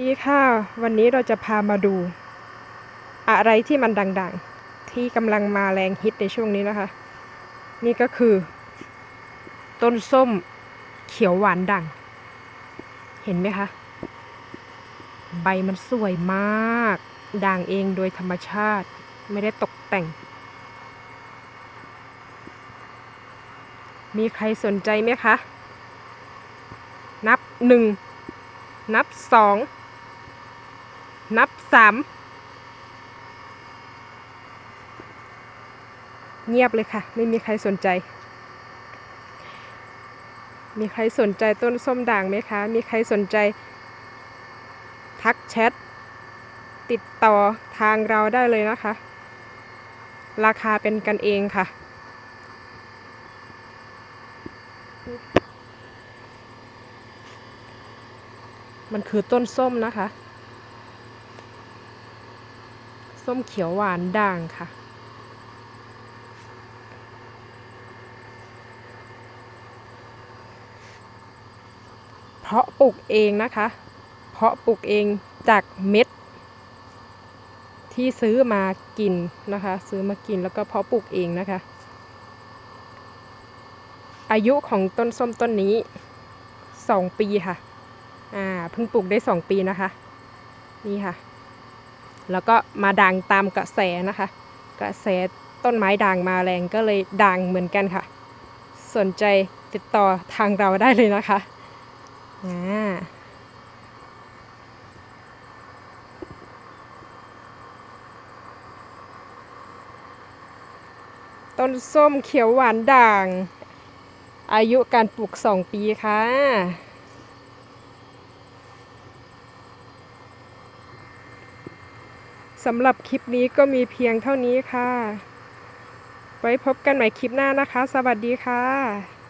ดีค่ะ วันนี้เราจะพามาดู อะไรที่มันดังๆ ที่กำลังมาแรงฮิตในช่วงนี้นะคะ นี่ก็คือ ต้นส้มเขียวหวานด่างเห็นไหมคะ ใบมันสวยมาก ด่างเองโดยธรรมชาติไม่ได้ตกแต่ง มีใครสนใจไหมคะ นับหนึ่งนับสอง นับสามเงียบเลยค่ะ ไม่มีใครสนใจ มีใครสนใจต้นส้มด่างไหมคะ มีใครสนใจ ทักแชท ติดต่อทางเราได้เลยนะคะ ราคาเป็นกันเองค่ะ มันคือต้นส้มนะคะ ส้มเขียวหวานด่างค่ะ เพาะปลูกเองนะคะ เพาะปลูกเองจากเม็ด ที่ซื้อมากินนะคะ ซื้อมากินแล้วก็เพาะปลูกเองนะคะ อายุของต้นส้มต้นนี้สองปีค่ะ อ่า เพิ่งปลูกได้สองปีนะคะ นี่ค่ะ แล้วก็มาด่างตามกระแสนะคะ กระแสต้นไม้ด่างมาแรงก็เลยด่างเหมือนกันค่ะ สนใจติดต่อทางเราได้เลยนะคะอ่าต้นส้มเขียวหวานด่าง อายุการปลูกสองปีค่ะ สำหรับคลิปนี้ก็มีเพียงเท่านี้ค่ะ ไว้พบกันใหม่คลิปหน้านะคะ สวัสดีค่ะ